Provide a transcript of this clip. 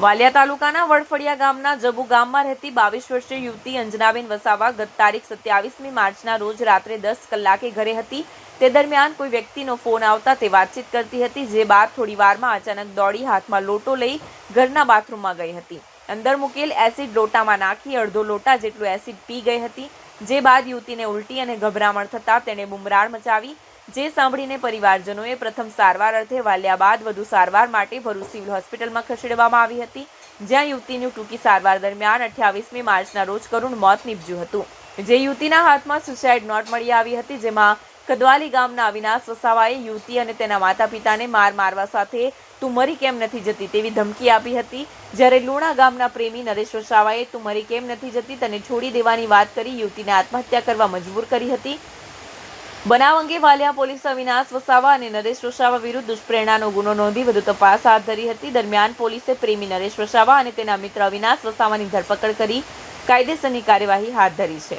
વાલિયા તાલુકાના વડફળિયા ગામના જબુ ગામમાં રહેતી બાવીસ વર્ષીય યુવતી અંજનાબેન વસાવા ગત તારીખ સત્યાવીસમી માર્ચના રોજ રાત્રે દસ કલાકે ઘરે હતી. તે દરમિયાન કોઈ વ્યક્તિનો ફોન આવતા તે વાતચીત કરતી હતી, જે બાદ થોડી વારમાં અચાનક દોડી હાથમાં લોટો લઈ ઘરના બાથરૂમમાં ગઈ હતી. અંદર મૂકેલ એસિડ લોટામાં નાખી અડધો લોટા જેટલું એસિડ પી ગઈ હતી, જે બાદ યુવતીને ઉલટી અને ગભરામણ થતાં તેણે બુમરાણ મચાવી જે સાંભળીને પરિવારજનોએ પ્રથમ સારવાર અર્થે વાલ્યા બાદ વધુ સારવાર માટે ભરૂચ સિવિલ હોસ્પિટલમાં ખસેડવામાં આવી હતી, જ્યાં યુવતીનું ટૂંકી સારવાર દરમિયાન અઠ્યાવીસમી માર્ચના રોજ કરુણ મોત નીપજ્યું હતું. જે યુવતીના હાથમાં સુસાઇડ નોટ મળી આવી હતી, જેમાં કદવાલી ગામના અવિનાશ વસાવાએ યુવતી અને તેના માતા પિતાને માર મારવા સાથે તું મરી કેમ નથી જતી? તેવી ધમકી આપી હતી. જ્યારે લુણા ગામના પ્રેમી નરેશ વસાવાએ તું મરી કેમ નથી જતી? તને છોડી દેવાની વાત કરી, યુવતીને આત્મહત્યા કરવા મજબૂર કરી હતી. બનાવ અંગે વાલિયા પોલીસ અવિનાશ વસાવા અને નરેશ વસાવા વિરુદ્ધ દુષ્પ્રેરણાનો ગુનો નોંધી વધુ તપાસ હાથ ધરી હતી. દરમિયાન પોલીસે પ્રેમી નરેશ વસાવા અને તેના મિત્ર અવિનાશ વસાવાની ધરપકડ કરી કાયદેસરની કાર્યવાહી હાથ ધરી છે.